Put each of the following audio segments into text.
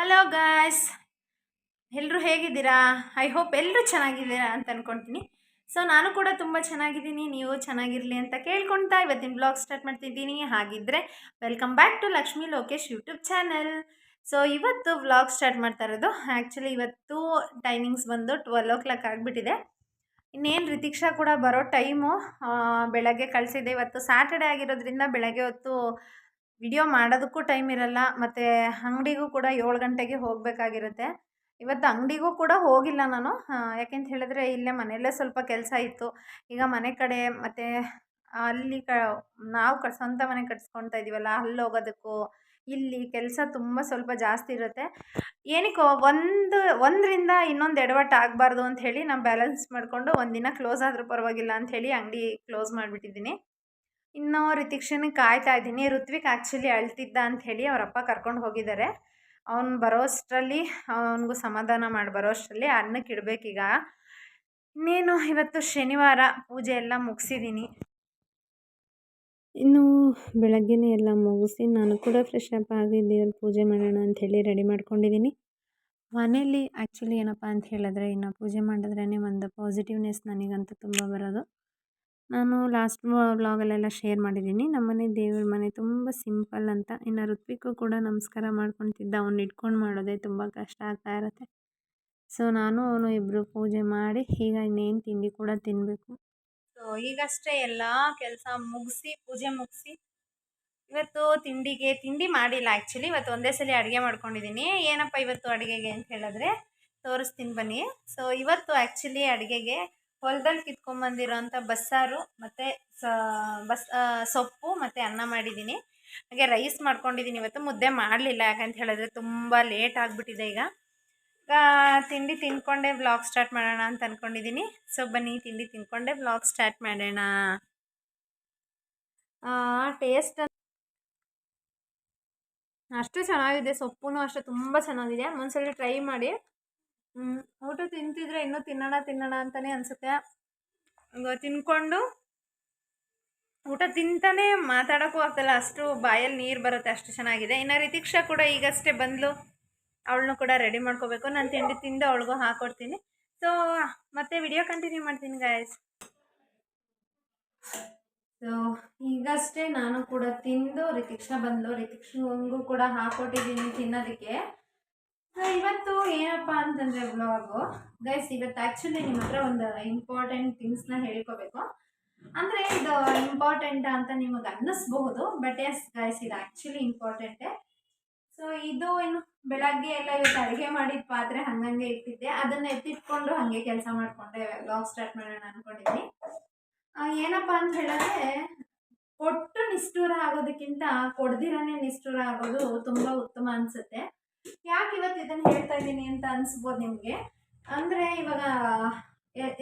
Hello guys ಎಲ್ಲರೂ ಹೇಗಿದ್ದೀರಾ? I hope ಎಲ್ಲರೂ ಚೆನ್ನಾಗಿದ್ದೀರಾ ಅಂತ ಅಂದ್ಕೊಳ್ತೀನಿ ಸೊ ನಾನು ಕೂಡ ತುಂಬ ಚೆನ್ನಾಗಿದ್ದೀನಿ. ನೀವು ಚೆನ್ನಾಗಿರಲಿ ಅಂತ ಕೇಳ್ಕೊಳ್ತಾ ಇವತ್ತಿನ ಬ್ಲಾಗ್ ಸ್ಟಾರ್ಟ್ ಮಾಡ್ತಿದ್ದೀನಿ. ಹಾಗಿದ್ದರೆ welcome back to Lakshmi Lokesh YouTube channel so ಇವತ್ತು ವ್ಲಾಗ್ ಸ್ಟಾರ್ಟ್ ಮಾಡ್ತಾ ಇರೋದು. ಆ್ಯಕ್ಚುಲಿ ಇವತ್ತು ಟೈಮಿಂಗ್ಸ್ ಬಂದು ಟ್ವೆಲ್ ಓ ಕ್ಲಾಕ್ ಆಗಿಬಿಟ್ಟಿದೆ. ಇನ್ನೇನು ರಿತಿಕ್ಷಾ ಕೂಡ ಬರೋ ಟೈಮು ಬೆಳಗ್ಗೆ ಕಳಿಸಿದೆ. ಇವತ್ತು ಸ್ಯಾಟರ್ಡೆ ಆಗಿರೋದ್ರಿಂದ ಬೆಳಗ್ಗೆ ಹೊತ್ತು ವಿಡಿಯೋ ಮಾಡೋದಕ್ಕೂ ಟೈಮ್ ಇರಲ್ಲ, ಮತ್ತು ಅಂಗಡಿಗೂ ಕೂಡ ಏಳು ಗಂಟೆಗೆ ಹೋಗಬೇಕಾಗಿರುತ್ತೆ. ಇವತ್ತು ಅಂಗಡಿಗೂ ಕೂಡ ಹೋಗಿಲ್ಲ ನಾನು. ಯಾಕೆಂತ ಹೇಳಿದ್ರೆ ಇಲ್ಲೇ ಮನೆಯಲ್ಲೇ ಸ್ವಲ್ಪ ಕೆಲಸ ಇತ್ತು. ಈಗ ಮನೆ ಕಡೆ ಮತ್ತು ಅಲ್ಲಿ ಕ, ನಾವು ಕ, ಸ್ವಂತ ಮನೆ ಕಟ್ಸ್ಕೊಳ್ತಾ ಇದ್ದೀವಲ್ಲ ಅಲ್ಲಿ ಹೋಗೋದಕ್ಕೂ, ಇಲ್ಲಿ ಕೆಲಸ ತುಂಬ ಸ್ವಲ್ಪ ಜಾಸ್ತಿ ಇರುತ್ತೆ. ಏನಕ್ಕೋ ಒಂದು, ಒಂದರಿಂದ ಇನ್ನೊಂದು ಎಡವಟ್ಟು ಆಗಬಾರ್ದು ಅಂತ ಹೇಳಿ ನಾನು ಬ್ಯಾಲೆನ್ಸ್ ಮಾಡಿಕೊಂಡು ಒಂದಿನ ಕ್ಲೋಸ್ ಆದರೂ ಪರವಾಗಿಲ್ಲ ಅಂಥೇಳಿ ಅಂಗಡಿ ಕ್ಲೋಸ್ ಮಾಡಿಬಿಟ್ಟಿದ್ದೀನಿ. ಇನ್ನು ರಿತಿಕ್ಷನಿಗೆ ಕಾಯ್ತಾ ಇದ್ದೀನಿ. ಋತ್ವಿಕ್ ಆ್ಯಕ್ಚುಲಿ ಅಳ್ತಿದ್ದ ಅಂತ ಹೇಳಿ ಅವರಪ್ಪ ಕರ್ಕೊಂಡು ಹೋಗಿದ್ದಾರೆ. ಅವ್ನು ಬರೋಷ್ಟರಲ್ಲಿ ಅವನಿಗೂ ಸಮಾಧಾನ ಮಾಡಿ ಬರೋಷ್ಟರಲ್ಲಿ ಅನ್ನಕ್ಕೆ ಇಡಬೇಕೀಗ. ನೀನು ಇವತ್ತು ಶನಿವಾರ ಪೂಜೆ ಎಲ್ಲ ಮುಗಿಸಿದ್ದೀನಿ ಇನ್ನು ಬೆಳಗ್ಗೆನೇ ಎಲ್ಲ ಮುಗಿಸಿ ನಾನು ಕೂಡ ಫ್ರೆಶ್ ಅಪ್ ಆಗಿ ದೇವ್ರ ಪೂಜೆ ಮಾಡೋಣ ಅಂಥೇಳಿ ರೆಡಿ ಮಾಡ್ಕೊಂಡಿದ್ದೀನಿ ಮನೇಲಿ ಆ್ಯಕ್ಚುಲಿ ಏನಪ್ಪ ಅಂತ ಹೇಳಿದ್ರೆ ಇನ್ನು ಪೂಜೆ ಮಾಡಿದ್ರೇ ಒಂದು ಪಾಸಿಟಿವ್ನೆಸ್ ನನಗಂತೂ ತುಂಬ ಬರೋದು. ನಾನು ಲಾಸ್ಟ್ ವ್ಲಾಗಲ್ಲೆಲ್ಲ ಶೇರ್ ಮಾಡಿದ್ದೀನಿ. ನಮ್ಮನೆ ದೇವ್ರ ಮನೆ ತುಂಬ ಸಿಂಪಲ್ ಅಂತ. ಇನ್ನು ಋತ್ವಿಕು ಕೂಡ ನಮಸ್ಕಾರ ಮಾಡ್ಕೊತಿದ್ದ. ಅವ್ನು ಇಟ್ಕೊಂಡು ಮಾಡೋದೇ ತುಂಬ ಕಷ್ಟ ಆಗ್ತಾ ಇರುತ್ತೆ. ಸೊ ನಾನು, ಅವನು ಇಬ್ಬರು ಪೂಜೆ ಮಾಡಿ, ಈಗ ಇನ್ನೇನು ತಿಂಡಿ ಕೂಡ ತಿನ್ನಬೇಕು ಸೊ ಈಗಷ್ಟೇ ಎಲ್ಲ ಕೆಲಸ ಮುಗಿಸಿ, ಪೂಜೆ ಮುಗಿಸಿ, ಇವತ್ತು ತಿಂಡಿಗೆ, ತಿಂಡಿ ಮಾಡಿಲ್ಲ ಆ್ಯಕ್ಚುಲಿ ಇವತ್ತು ಒಂದೇ ಸಲ ಅಡುಗೆ ಮಾಡ್ಕೊಂಡಿದ್ದೀನಿ ಏನಪ್ಪ ಇವತ್ತು ಅಡುಗೆಗೆ ಅಂತ ಹೇಳಿದ್ರೆ, ತೋರಿಸ್ತೀನಿ ಬನ್ನಿ. ಸೊ ಇವತ್ತು ಆ್ಯಕ್ಚುಲಿ ಅಡುಗೆಗೆ ಹೊಲದಲ್ಲಿ ಕಿತ್ಕೊಂಬಂದಿರೋಂಥ ಬಸ್ಸಾರು ಮತ್ತು ಬಸ್ ಸೊಪ್ಪು ಮತ್ತು ಅನ್ನ ಮಾಡಿದ್ದೀನಿ ಹಾಗೆ ರೈಸ್ ಮಾಡ್ಕೊಂಡಿದ್ದೀನಿ ಇವತ್ತು ಮುದ್ದೆ ಮಾಡಲಿಲ್ಲ ಯಾಕಂತ ಹೇಳಿದ್ರೆ ತುಂಬ ಲೇಟ್ ಆಗಿಬಿಟ್ಟಿದೆ ಈಗ. ಈಗ ತಿಂಡಿ ತಿನ್ಕೊಂಡೆ ಬ್ಲಾಗ್ ಸ್ಟಾರ್ಟ್ ಮಾಡೋಣ ಅಂತ ಅಂದ್ಕೊಂಡಿದ್ದೀನಿ ಸೊ ಬನ್ನಿ, ತಿಂಡಿ ತಿನ್ಕೊಂಡೆ ಬ್ಲಾಗ್ ಸ್ಟಾರ್ಟ್ ಮಾಡೋಣ. ಟೇಸ್ಟ್ ಅಷ್ಟು ಚೆನ್ನಾಗಿದೆ. ಸೊಪ್ಪು ಅಷ್ಟೇ, ತುಂಬ ಚೆನ್ನಾಗಿದೆ. ಒಂದ್ಸಲ ಟ್ರೈ ಮಾಡಿ. ಊಟ ತಿಂತಿದ್ರೆ ಇನ್ನೂ ತಿನ್ನೋಣ ತಿನ್ನೋಣ ಅಂತಲೇ ಅನಿಸುತ್ತೆ. ತಿನ್ಕೊಂಡು ಊಟ ತಿಂತಾನೆ ಮಾತಾಡೋಕ್ಕೂ ಆಗ್ತಲ್ಲ. ಅಷ್ಟು ಬಾಯಲ್ಲಿ ನೀರು ಬರುತ್ತೆ, ಅಷ್ಟು ಚೆನ್ನಾಗಿದೆ. ಇನ್ನು ರಿತಿಕ್ಷಾ ಕೂಡ ಈಗಷ್ಟೇ ಬಂದಳು ಅವಳನ್ನು ಕೂಡ ರೆಡಿ ಮಾಡ್ಕೋಬೇಕು. ನಾನು ತಿಂಡಿ ತಿಂದು ಅವಳಿಗೂ ಹಾಕ್ಕೊಡ್ತೀನಿ ಸೊ ಮತ್ತೆ ವಿಡಿಯೋ ಕಂಟಿನ್ಯೂ ಮಾಡ್ತೀನಿ ಗಾಯಸ್ ಸೊ ಈಗಷ್ಟೇ ನಾನು ಕೂಡ ತಿಂದು, ರಿತಿಕ್ಷಾ ಬಂದಳು ರಿತಿಕ್ಷಂಗೂ ಕೂಡ ಹಾಕ್ಕೊಟ್ಟಿದ್ದೀನಿ ತಿನ್ನೋದಕ್ಕೆ. ಇವತ್ತು ಏನಪ್ಪ ಅಂತಂದರೆ ಬ್ಲಾಗು ಗೈಸ್ ಇವತ್ತು ಆ್ಯಕ್ಚುಲಿ ನಿಮ್ಮ ಹತ್ರ ಒಂದು ಇಂಪಾರ್ಟೆಂಟ್ ಥಿಂಗ್ಸ್ನ ಹೇಳ್ಕೋಬೇಕು. ಅಂದರೆ ಇದು ಇಂಪಾರ್ಟೆಂಟ್ ಅಂತ ನಿಮಗೆ ಅನ್ನಿಸ್ಬಹುದು ಬಟ್ ಎಸ್ ಗೈಸ್ ಇದು ಆ್ಯಕ್ಚುಲಿ ಇಂಪಾರ್ಟೆಂಟೇ ಸೊ ಇದು ಏನು, ಬೆಳಗ್ಗೆ ಎಲ್ಲ ಇವತ್ತು ಅಡುಗೆ ಮಾಡಿದ ಪಾತ್ರೆ ಹಂಗಂಗೆ ಇಟ್ಟಿದ್ದೆ ಅದನ್ನು ಎತ್ತಿಟ್ಕೊಂಡು ಹಾಗೆ ಕೆಲಸ ಮಾಡಿಕೊಂಡೆ ವ್ಲಾಗ್ ಸ್ಟಾರ್ಟ್ ಮಾಡೋಣ ಅಂದ್ಕೊಂಡಿದ್ದೀನಿ ಏನಪ್ಪ ಅಂತ ಹೇಳಿದ್ರೆ ಕೊಟ್ಟು ನಿಷ್ಠೂರ ಆಗೋದಕ್ಕಿಂತ ಕೊಡ್ದಿರನೇ ನಿಷ್ಠೂರ ಆಗೋದು ತುಂಬ ಉತ್ತಮ ಅನಿಸುತ್ತೆ. ಯಾಕೆ ಇವತ್ತು ಇದನ್ನು ಹೇಳ್ತಾ ಇದ್ದೀನಿ ಅಂತ ಅನಿಸ್ಬೋದು ನಿಮಗೆ? ಅಂದರೆ ಇವಾಗ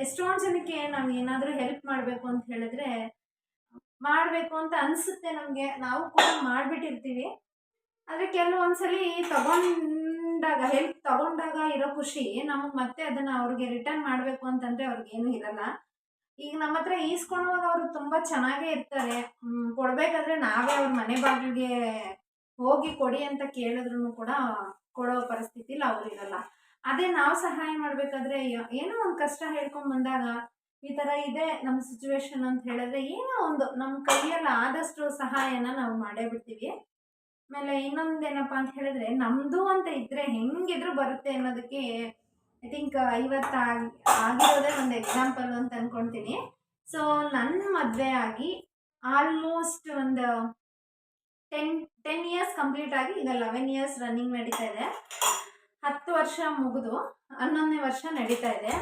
ಎಷ್ಟೊಂದು ಜನಕ್ಕೆ ನಾವು ಏನಾದರೂ ಹೆಲ್ಪ್ ಮಾಡಬೇಕು ಅಂತ ಹೇಳಿದ್ರೆ ಮಾಡಬೇಕು ಅಂತ ಅನಿಸುತ್ತೆ ನಮಗೆ. ನಾವು ಕೂಡ ಮಾಡಿಬಿಟ್ಟಿರ್ತೀವಿ. ಆದರೆ ಕೆಲವೊಂದ್ಸಲಿ ತಗೊಂಡಾಗ ಹೆಲ್ಪ್ ತಗೊಂಡಾಗ ಇರೋ ಖುಷಿ ನಮಗೆ ಮತ್ತೆ ಅದನ್ನು ಅವ್ರಿಗೆ ರಿಟರ್ನ್ ಮಾಡಬೇಕು ಅಂತಂದರೆ ಅವ್ರಿಗೇನು ಇರಲ್ಲ. ಈಗ ನಮ್ಮ ಹತ್ರ ಈಸ್ಕೊಳ್ಳುವಾಗ ಅವರು ತುಂಬ ಚೆನ್ನಾಗೇ ಇರ್ತಾರೆ. ಕೊಡಬೇಕಾದ್ರೆ ನಾವೇ ಅವ್ರ ಮನೆ ಬಾಗಿಲಿಗೆ ಹೋಗಿ ಕೊಡಿ ಅಂತ ಕೇಳಿದ್ರು ಕೂಡ ಕೊಡೋ ಪರಿಸ್ಥಿತಿಲಿ ಅವ್ರು ಇರಲ್ಲ. ಅದೇ ನಾವು ಸಹಾಯ ಮಾಡಬೇಕಾದ್ರೆ ಏನೋ ಒಂದು ಕಷ್ಟ ಹೇಳ್ಕೊಂಡ್ ಬಂದಾಗ ಈ ತರ ಇದೆ ನಮ್ಮ ಸಿಚುವೇಶನ್ ಅಂತ ಹೇಳಿದ್ರೆ ಏನೋ ಒಂದು ನಮ್ಮ ಕೈಯಲ್ಲಿ ಆದಷ್ಟು ಸಹಾಯನ ನಾವು ಮಾಡೇ ಬಿಡ್ತೀವಿ. ಆಮೇಲೆ ಇನ್ನೊಂದೇನಪ್ಪ ಅಂತ ಹೇಳಿದ್ರೆ ನಮ್ದು ಅಂತ ಇದ್ರೆ ಹೆಂಗಿದ್ರು ಬರುತ್ತೆ ಅನ್ನೋದಕ್ಕೆ ಐ ಥಿಂಕ್ ಇವತ್ತು ಆಗಿರೋದೇ ಒಂದು ಎಕ್ಸಾಂಪಲ್ ಅಂತ ಅಂದ್ಕೊಳ್ತೀನಿ ಸೊ ನನ್ನ ಮದುವೆ ಆಗಿ ಆಲ್ಮೋಸ್ಟ್ ಒಂದು ಟೆನ್ ಟೆನ್ ಇಯರ್ಸ್ ಕಂಪ್ಲೀಟ್ ಆಗಿ ಈಗ ಲೆವೆನ್ ಇಯರ್ಸ್ ರನ್ನಿಂಗ್ ನಡೀತಾ ಇದೆ. ಹತ್ತು ವರ್ಷ ಮುಗಿದು ಹನ್ನೊಂದನೇ ವರ್ಷ ನಡೀತಾ ಇದೆ.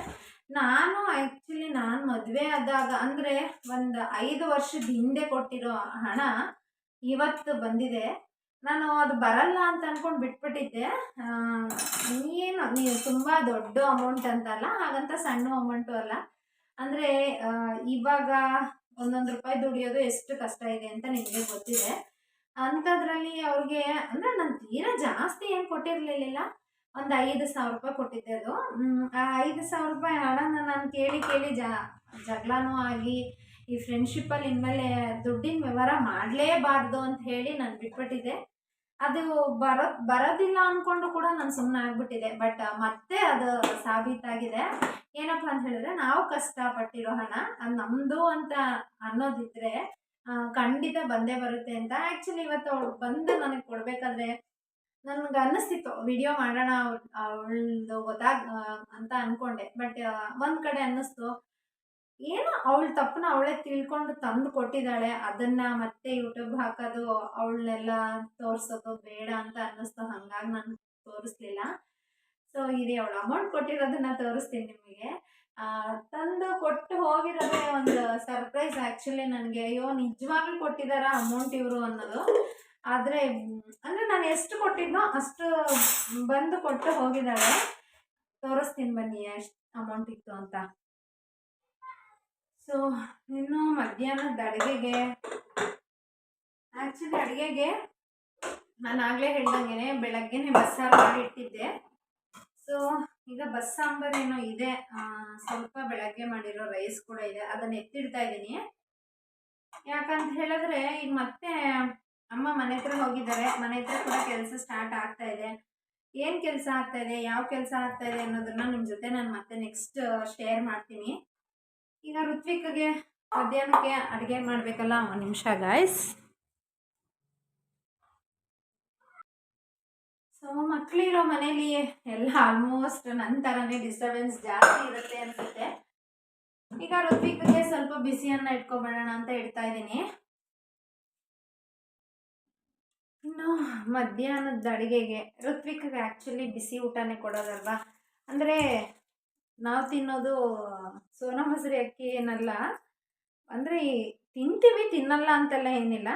ನಾನು ಆ್ಯಕ್ಚುಲಿ ನಾನು ಮದುವೆ ಆದಾಗ ಅಂದರೆ ಒಂದು ಐದು ವರ್ಷದ ಹಿಂದೆ ಕೊಟ್ಟಿರೋ ಹಣ ಇವತ್ತು ಬಂದಿದೆ. ನಾನು ಅದು ಬರಲ್ಲ ಅಂತ ಅಂದ್ಕೊಂಡು ಬಿಟ್ಬಿಟ್ಟಿದ್ದೆ. ಏನು, ನೀವು ತುಂಬ ದೊಡ್ಡ ಅಮೌಂಟ್ ಅಂತಲ್ಲ, ಹಾಗಂತ ಸಣ್ಣ ಅಮೌಂಟು ಅಲ್ಲ. ಅಂದರೆ ಇವಾಗ ಒಂದೊಂದು ರೂಪಾಯಿ ದುಡಿಯೋದು ಎಷ್ಟು ಕಷ್ಟ ಇದೆ ಅಂತ ನಿಮಗೆ ಗೊತ್ತಿದೆ. ಅಂಥದ್ರಲ್ಲಿ ಅವ್ರಿಗೆ ಅಂದರೆ ನಾನು ತೀರಾ ಜಾಸ್ತಿ ಏನು ಕೊಟ್ಟಿರಲಿಲ್ಲ ಒಂದು ಐದು ಸಾವಿರ ರೂಪಾಯಿ ಕೊಟ್ಟಿದ್ದೆ ಅದು. ಆ ಐದು ಸಾವಿರ ರೂಪಾಯಿ ಹಣನ ನಾನು ಕೇಳಿ ಕೇಳಿ ಜ, ಜಗಳನೂ ಆಗಿ ಈ ಫ್ರೆಂಡ್ಶಿಪ್ಪಲ್ಲಿ ಇನ್ಮೇಲೆ ದುಡ್ಡಿನ ವ್ಯವಹಾರ ಮಾಡಲೇಬಾರ್ದು ಅಂತ ಹೇಳಿ ನಾನು ಬಿಟ್ಬಿಟ್ಟಿದ್ದೆ. ಅದು ಬರೋ ಬರೋದಿಲ್ಲ ಅಂದ್ಕೊಂಡು ಕೂಡ ನಾನು ಸುಮ್ಮನೆ ಆಗಿಬಿಟ್ಟಿದೆ ಬಟ್ ಮತ್ತೆ ಅದು ಸಾಬೀತಾಗಿದೆ. ಏನಪ್ಪ ಅಂತ ಹೇಳಿದ್ರೆ ನಾವು ಕಷ್ಟಪಟ್ಟಿರೋ ಹಣ ಅದು ನಮ್ಮದು ಅಂತ ಅನ್ನೋದಿದ್ರೆ ಖಂಡಿತ ಬಂದೇ ಬರುತ್ತೆ ಅಂತ. ಆ್ಯಕ್ಚುಲಿ ಇವತ್ತು ಅವಳು ಬಂದು ನನಗೆ ಕೊಡಬೇಕಾದ್ರೆ ನನಗೆ ಅನ್ನಿಸ್ತಿತ್ತು, ವಿಡಿಯೋ ಮಾಡೋಣ ಅವಳದು ಗೊತ್ತಾಗ ಅಂತ ಅಂದ್ಕೊಂಡೆ ಬಟ್ ಒಂದು ಕಡೆ ಅನ್ನಿಸ್ತು, ಏನೋ ಅವಳ ತಪ್ಪನ್ನ ಅವಳೇ ತಿಳ್ಕೊಂಡು ತಂದು ಕೊಟ್ಟಿದ್ದಾಳೆ. ಅದನ್ನ ಮತ್ತೆ ಯೂಟ್ಯೂಬ್ ಹಾಕೋದು, ಅವಳನ್ನೆಲ್ಲ ತೋರಿಸೋದು ಬೇಡ ಅಂತ ಅನ್ನಿಸ್ತು. ಹಂಗಾಗಿ ನಾನು ತೋರಿಸ್ಲಿಲ್ಲ. ಸೊ ಇದೆ, ಅವಳು ಅಮೌಂಟ್ ಕೊಟ್ಟಿರೋದನ್ನ ತೋರಿಸ್ತೀನಿ ನಿಮಗೆ. ತಂದು ಕೊಟ್ಟು ಹೋಗಿರೋದೇ ಒಂದು ಸರ್ಪ್ರೈಸ್ ಆ್ಯಕ್ಚುಲಿ ನನಗೆ. ಅಯ್ಯೋ, ನಿಜವಾಗ್ಲೂ ಕೊಟ್ಟಿದ್ದಾರ ಅಮೌಂಟ್ ಇವರು ಅನ್ನೋದು. ಆದರೆ, ಅಂದರೆ ನಾನು ಎಷ್ಟು ಕೊಟ್ಟಿದ್ನೋ ಅಷ್ಟು ಬಂದು ಕೊಟ್ಟು ಹೋಗಿದ್ದಾಳೆ. ತೋರಿಸ್ತೀನಿ ಬನ್ನಿ ಎಷ್ಟು ಅಮೌಂಟ್ ಇತ್ತು ಅಂತ. ಸೊ ಇನ್ನು ಮಧ್ಯಾಹ್ನದ ಅಡುಗೆಗೆ ಆ್ಯಕ್ಚುಲಿ ಅಡುಗೆಗೆ ನಾನು ಆಗಲೇ ಹೇಳ್ದಂಗೆ ಬೆಳಗ್ಗೆನೆ ಬಸ್ಸಾರು ಮಾಡಿ ಇಟ್ಟಿದ್ದೆ. ಸೊ ಈಗ ಬಸ್ ಸಾಂಬಾರ್ ಏನೋ ಇದೆ ಸ್ವಲ್ಪ ಬೆಳಗ್ಗೆ ಮಾಡಿರೋ ರೈಸ್ ಕೂಡ ಇದೆ, ಅದನ್ನ ಎತ್ತಿಡ್ತಾ ಇದ್ದೀನಿ. ಯಾಕಂತ ಹೇಳಿದ್ರೆ ಈಗ ಮತ್ತೆ ಅಮ್ಮ ಮನೆ ಹತ್ರ ಹೋಗಿದ್ದಾರೆ, ಮನೆ ಹತ್ರ ಕೂಡ ಕೆಲಸ ಸ್ಟಾರ್ಟ್ ಆಗ್ತಾ ಇದೆ. ಏನು ಕೆಲಸ ಆಗ್ತಾ ಇದೆ, ಯಾವ ಕೆಲಸ ಆಗ್ತಾ ಇದೆ ಅನ್ನೋದನ್ನ ನಿಮ್ಮ ಜೊತೆ ನಾನು ಮತ್ತೆ ನೆಕ್ಸ್ಟ್ ಶೇರ್ ಮಾಡ್ತೀನಿ. ಈಗ ಋತ್ವಿಕ್ಗೆ ಮಧ್ಯಾಹ್ನಕ್ಕೆ ಅಡುಗೆ ಮಾಡಬೇಕಲ್ಲ, ಒಂದು ನಿಮಿಷ ಗಾಯ್ಸ್ ಸೊ ಮಕ್ಕಳಿರೋ ಮನೇಲಿ ಎಲ್ಲ ಆಲ್ಮೋಸ್ಟ್ ನನ್ನ ಥರನೇ ಡಿಸ್ಟರ್ಬೆನ್ಸ್ ಜಾಸ್ತಿ ಇರುತ್ತೆ ಅನ್ಸುತ್ತೆ. ಈಗ ಋತ್ವಿಕ್ಗೆ ಸ್ವಲ್ಪ ಬಿಸಿಯನ್ನ ಇಟ್ಕೊಬೇಡೋಣ ಅಂತ ಇಡ್ತಾ ಇದ್ದೀನಿ. ಇನ್ನು ಮಧ್ಯಾಹ್ನದ ಅಡುಗೆಗೆ ಋತ್ವಿಕ್ಗೆ ಆ್ಯಕ್ಚುಲಿ ಬಿಸಿ ಊಟನೇ ಕೊಡೋದಲ್ವಾ? ಅಂದರೆ ನಾವು ತಿನ್ನೋದು ಸೋನಾ ಮಸೂರಿ ಅಕ್ಕಿ ಏನಲ್ಲ. ಅಂದರೆ ತಿಂತೀವಿ ತಿನ್ನಲ್ಲ ಅಂತೆಲ್ಲ ಏನಿಲ್ಲ.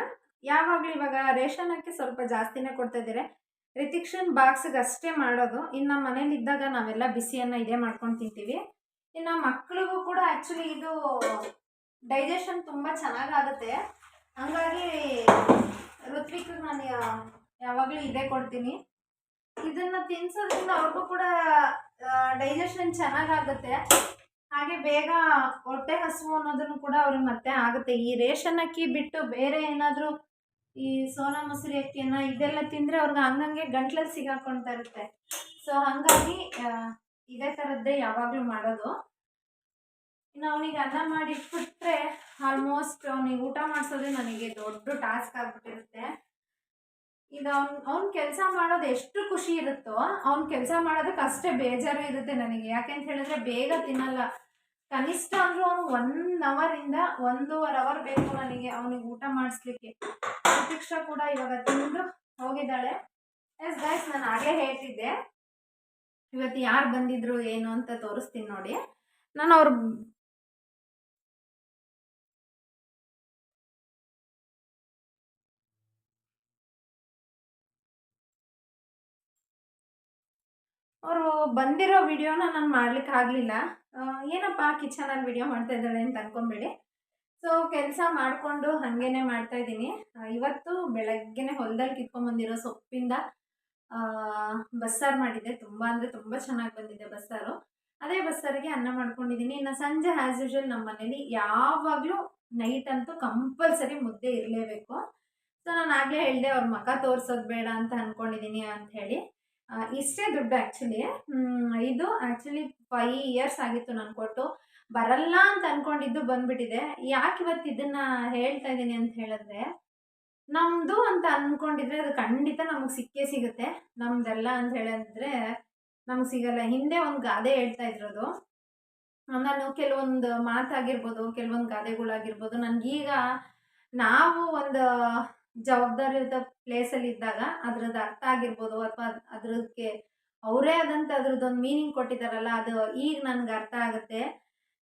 ಯಾವಾಗಲೂ ಇವಾಗ ರೇಷನ್ ಅಕ್ಕಿ ಸ್ವಲ್ಪ ಜಾಸ್ತಿನೇ ಕೊಡ್ತಾ ರಿತಿಕ್ಷನ್ ಬಾಕ್ಸ್ಗೆ ಅಷ್ಟೇ ಮಾಡೋದು. ಇನ್ನು ನಮ್ಮ ಮನೇಲಿ ಇದ್ದಾಗ ನಾವೆಲ್ಲ ಬಿಸಿಯನ್ನು ಇದೇ ಮಾಡ್ಕೊಂಡು ತಿಂತೀವಿ. ಇನ್ನು ಮಕ್ಕಳಿಗೂ ಕೂಡ ಆ್ಯಕ್ಚುಲಿ ಇದು ಡೈಜೆಷನ್ ತುಂಬ ಚೆನ್ನಾಗಾಗುತ್ತೆ. ಹಂಗಾಗಿ ಋತ್ವಿಕ್ ನಾನು ಯಾವಾಗಲೂ ಇದೇ ಕೊಡ್ತೀನಿ. ಇದನ್ನ ತಿನ್ಸೋದ್ರಿಂದ ಅವ್ರಿಗೂ ಕೂಡ ಡೈಜೆಷನ್ ಚೆನ್ನಾಗಾಗುತ್ತೆ. ಹಾಗೆ ಬೇಗ ಹೊಟ್ಟೆ ಹಸುವು ಅನ್ನೋದನ್ನು ಕೂಡ ಅವ್ರಿಗೆ ಮತ್ತೆ ಆಗುತ್ತೆ. ಈ ರೇಷನ್ ಅಕ್ಕಿ ಬಿಟ್ಟು ಬೇರೆ ಏನಾದರೂ ಈ ಸೋನಾ ಮೊಸರಿ ಅಕ್ಕಿಯನ್ನ ಇದೆಲ್ಲ ತಿಂದರೆ ಅವ್ರಿಗೆ ಹಂಗಂಗೆ ಗಂಟ್ಲಲ್ಲಿ ಸಿಗಾಕೊಳ್ತಾ ಇರುತ್ತೆ. ಸೊ ಹಾಗಾಗಿ ಇದೇ ಥರದ್ದೇ ಯಾವಾಗಲೂ ಮಾಡೋದು. ಇನ್ನು ಅವನಿಗೆ ಅನ್ನ ಮಾಡಿ ಇಟ್ಬಿಟ್ರೆ ಆಲ್ಮೋಸ್ಟ್ ಅವನಿಗೆ ಊಟ ಮಾಡಿಸೋದೇ ನನಗೆ ದೊಡ್ಡ ಟಾಸ್ಕ್ ಆಗ್ಬಿಟ್ಟಿರುತ್ತೆ. ಈಗ ಅವ್ನು ಅವ್ನು ಕೆಲಸ ಮಾಡೋದು ಎಷ್ಟು ಖುಷಿ ಇರುತ್ತೋ, ಅವ್ನು ಕೆಲಸ ಮಾಡೋದಕ್ಕೆ ಅಷ್ಟೇ ಬೇಜಾರು ಇರುತ್ತೆ ನನಗೆ. ಯಾಕೆಂತ ಹೇಳಿದ್ರೆ ಬೇಗ ತಿನ್ನಲ್ಲ. ಕನಿಷ್ಠ ಅಂದ್ರೂ ಅವನು ಒನ್ ಅವರಿಂದ ಒಂದೂವರೆ ಅವರ್ ಬೇಕು ನನಗೆ. ಅವನಿಗೆ ಊಟ ಮಾಡಿಸ್ಲಿಕ್ಕೆ. ಪ್ರತೀಕ್ಷಾ ಕೂಡ ಇವಾಗ ತಿಂದು ಹೋಗಿದ್ದಾಳೆ. ಎಸ್ ಗೈಸ್ ನಾನು ಹಾಗೆ ಹೇಳ್ತಿದ್ದೆ. ಇವತ್ತು ಯಾರು ಬಂದಿದ್ರು, ಏನು ಅಂತ ತೋರಿಸ್ತೀನಿ ನೋಡಿ. ನಾನು ಅವ್ರ ಅವರು ಬಂದಿರೋ ವಿಡಿಯೋನ ನಾನು ಮಾಡ್ಲಿಕ್ಕೆ ಆಗಲಿಲ್ಲ. ಏನಪ್ಪ ಕಿಚನಲ್ಲಿ ವಿಡಿಯೋ ಮಾಡ್ತಾ ಇದ್ದಾಳೆ ಅಂತ ಅನ್ಕೊಂಬೇಡಿ ಸೊ ಕೆಲಸ ಮಾಡಿಕೊಂಡು ಹಾಗೇನೆ ಮಾಡ್ತಾ ಇದ್ದೀನಿ. ಇವತ್ತು ಬೆಳಗ್ಗೆನೆ ಹೊಲದಲ್ಲಿ ಕಿತ್ಕೊಂಡ್ಬಂದಿರೋ ಸೊಪ್ಪಿಂದ ಬಸ್ಸಾರು ಮಾಡಿದ್ದೆ. ತುಂಬ ಅಂದರೆ ತುಂಬ ಚೆನ್ನಾಗಿ ಬಂದಿದೆ ಬಸ್ಸಾರು. ಅದೇ ಬಸ್ಸಾರಿಗೆ ಅನ್ನ ಮಾಡ್ಕೊಂಡಿದ್ದೀನಿ. ಇನ್ನು ಸಂಜೆ ಆ್ಯಸ್ ಯೂಶುವಲ್ ನಮ್ಮ ಮನೇಲಿ ಯಾವಾಗಲೂ ನೈಟ್ ಅಂತೂ ಕಂಪಲ್ಸರಿ ಮುದ್ದೆ ಇರಲೇಬೇಕು. ಸೊ ನಾನು ಆಗಲೇ ಹೇಳಿದೆ ಅವ್ರ ಮಖ ತೋರಿಸೋದು ಬೇಡ ಅಂತ ಅಂದ್ಕೊಂಡಿದ್ದೀನಿ ಅಂತ ಹೇಳಿ. ಇಷ್ಟೇ ದುಡ್ಡು ಆ್ಯಕ್ಚುಲಿ ಇದು ಆ್ಯಕ್ಚುಲಿ ಫೈ ಇಯರ್ಸ್ ಆಗಿತ್ತು ನಾನು ಕೊಟ್ಟು. ಬರಲ್ಲ ಅಂತ ಅಂದ್ಕೊಂಡಿದ್ದು ಬಂದ್ಬಿಟ್ಟಿದೆ. ಯಾಕೆ ಇವತ್ತು ಇದನ್ನ ಹೇಳ್ತಾ ಇದ್ದೀನಿ ಅಂತ ಹೇಳಿದ್ರೆ ನಮ್ಮದು ಅಂತ ಅಂದ್ಕೊಂಡಿದ್ರೆ ಅದು ಖಂಡಿತ ನಮಗೆ ಸಿಕ್ಕೇ ಸಿಗುತ್ತೆ. ನಮ್ದೆಲ್ಲ ಅಂತ ಹೇಳಿದ್ರೆ ನಮ್ಗೆ ಸಿಗಲ್ಲ. ಹಿಂದೆ ಒಂದು ಗಾದೆ ಹೇಳ್ತಾ ಇದ್ರದು ನಾನು ಕೆಲವೊಂದು ಮಾತಾಗಿರ್ಬೋದು, ಕೆಲವೊಂದು ಗಾದೆಗಳಾಗಿರ್ಬೋದು, ನನಗೀಗ ನಾವು ಒಂದು ಜವಾಬ್ದಾರಿಯುತ ಪ್ಲೇಸಲ್ಲಿ ಇದ್ದಾಗ ಅದ್ರದ್ದು ಅರ್ಥ ಆಗಿರ್ಬೋದು ಅಥವಾ ಅದ್ರದಕ್ಕೆ ಅವರೇ ಆದಂಥ ಅದ್ರದ್ದೊಂದು ಮೀನಿಂಗ್ ಕೊಟ್ಟಿದ್ದಾರಲ್ಲ ಅದು ಈಗ ನನಗೆ ಅರ್ಥ ಆಗುತ್ತೆ.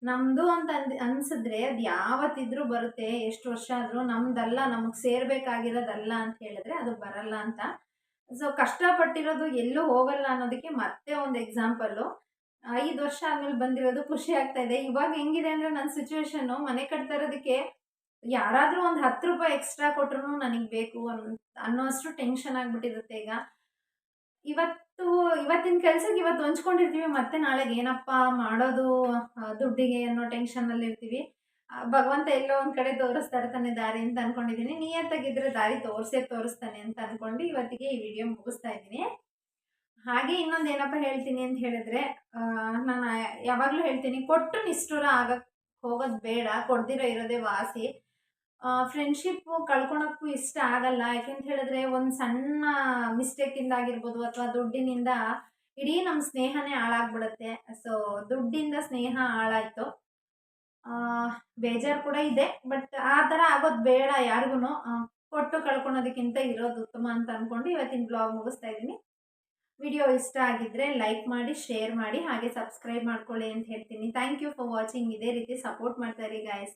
ನಮ್ಮದು ಅಂತ ಅಂದ್ ಅನ್ಸಿದ್ರೆ ಅದು ಯಾವತ್ತಿದ್ರೂ ಬರುತ್ತೆ, ಎಷ್ಟು ವರ್ಷ ಆದರೂ ನಮ್ದಲ್ಲ, ನಮಗೆ ಸೇರ್ಬೇಕಾಗಿರೋದಲ್ಲ ಅಂತ ಹೇಳಿದ್ರೆ ಅದು ಬರಲ್ಲ ಅಂತ. ಸೊ ಕಷ್ಟಪಟ್ಟಿರೋದು ಎಲ್ಲೂ ಹೋಗಲ್ಲ ಅನ್ನೋದಕ್ಕೆ ಮತ್ತೆ ಒಂದು ಎಕ್ಸಾಂಪಲ್ಲು ಐದು ವರ್ಷ ಆದ್ಮೇಲೆ ಬಂದಿರೋದು ಖುಷಿ ಆಗ್ತಾ ಇದೆ. ಇವಾಗ ಹೆಂಗಿದೆ ಅಂದರೆ ನನ್ನ ಸಿಚುವೇಶನ್ನು ಮನೆ ಕಟ್ತಾ ಇರೋದಕ್ಕೆ ಯಾರಾದರೂ ಒಂದು ಹತ್ತು ರೂಪಾಯಿ ಎಕ್ಸ್ಟ್ರಾ ಕೊಟ್ರು ನನಗೆ ಬೇಕು ಅನ್ ಅನ್ನೋಷ್ಟು ಟೆನ್ಷನ್ ಆಗಿಬಿಟ್ಟಿರುತ್ತೆ ಈಗ. ಇವತ್ತು, ಇವತ್ತಿನ ಕೆಲ್ಸಕ್ಕೆ ಇವತ್ತು ಹೊಂಚ್ಕೊಂಡಿರ್ತೀವಿ, ಮತ್ತೆ ನಾಳೆಗೆ ಏನಪ್ಪ ಮಾಡೋದು ದುಡ್ಡಿಗೆ ಅನ್ನೋ ಟೆನ್ಷನಲ್ಲಿ ಇರ್ತೀವಿ. ಭಗವಂತ ಎಲ್ಲೋ ಒಂದು ಕಡೆ ತೋರಿಸ್ತಾ ಇರ್ತಾನೆ ದಾರಿ ಅಂತ ಅನ್ಕೊಂಡಿದ್ದೀನಿ ನಿಯತ್ತಾಗಿದ್ದರೆ ದಾರಿ ತೋರಿಸೇ ತೋರಿಸ್ತಾನೆ ಅಂತ ಅನ್ಕೊಂಡು ಇವತ್ತಿಗೆ ಈ ವಿಡಿಯೋ ಮುಗಿಸ್ತಾ ಇದ್ದೀನಿ. ಹಾಗೆ ಇನ್ನೊಂದು ಏನಪ್ಪ ಹೇಳ್ತೀನಿ ಅಂತ ಹೇಳಿದ್ರೆ ನಾನು ಯಾವಾಗಲೂ ಹೇಳ್ತೀನಿ, ಕೊಟ್ಟು ನಿಷ್ಠುರ ಆಗಕ್ಕೆ ಹೋಗೋದು ಬೇಡ. ಕೊಡ್ದಿರೋ ಇರೋದೇ ವಾಸಿ. ಫ್ರೆಂಡ್ಶಿಪ್ಪು ಕಳ್ಕೊಳಕ್ಕೂ ಇಷ್ಟ ಆಗಲ್ಲ. ಯಾಕೆಂತ ಹೇಳಿದ್ರೆ ಒಂದು ಸಣ್ಣ ಮಿಸ್ಟೇಕಿಂದ ಆಗಿರ್ಬೋದು ಅಥವಾ ದುಡ್ಡಿನಿಂದ ಇಡೀ ನಮ್ಮ ಸ್ನೇಹನೇ ಹಾಳಾಗ್ಬಿಡುತ್ತೆ. ಸೊ ದುಡ್ಡಿಂದ ಸ್ನೇಹ ಹಾಳಾಯಿತು. ಬೇಜಾರು ಕೂಡ ಇದೆ ಬಟ್ ಆ ಥರ ಆಗೋದು ಬೇಡ ಯಾರಿಗೂ ಕೊಟ್ಟು ಕಳ್ಕೊಳೋದಕ್ಕಿಂತ ಇರೋದು ಉತ್ತಮ ಅಂತ ಅಂದ್ಕೊಂಡು ಇವತ್ತಿನ ಬ್ಲಾಗ್ ಮುಗಿಸ್ತಾ ಇದ್ದೀನಿ. ವಿಡಿಯೋ ಇಷ್ಟ ಆಗಿದ್ದರೆ ಲೈಕ್ ಮಾಡಿ, ಶೇರ್ ಮಾಡಿ, ಹಾಗೆ ಸಬ್ಸ್ಕ್ರೈಬ್ ಮಾಡ್ಕೊಳ್ಳಿ ಅಂತ ಹೇಳ್ತೀನಿ. ಥ್ಯಾಂಕ್ ಯು ಫಾರ್ ವಾಚಿಂಗ್ ಇದೇ ರೀತಿ ಸಪೋರ್ಟ್ ಮಾಡ್ತಾ ಇರಿ ಗಾಯಸ್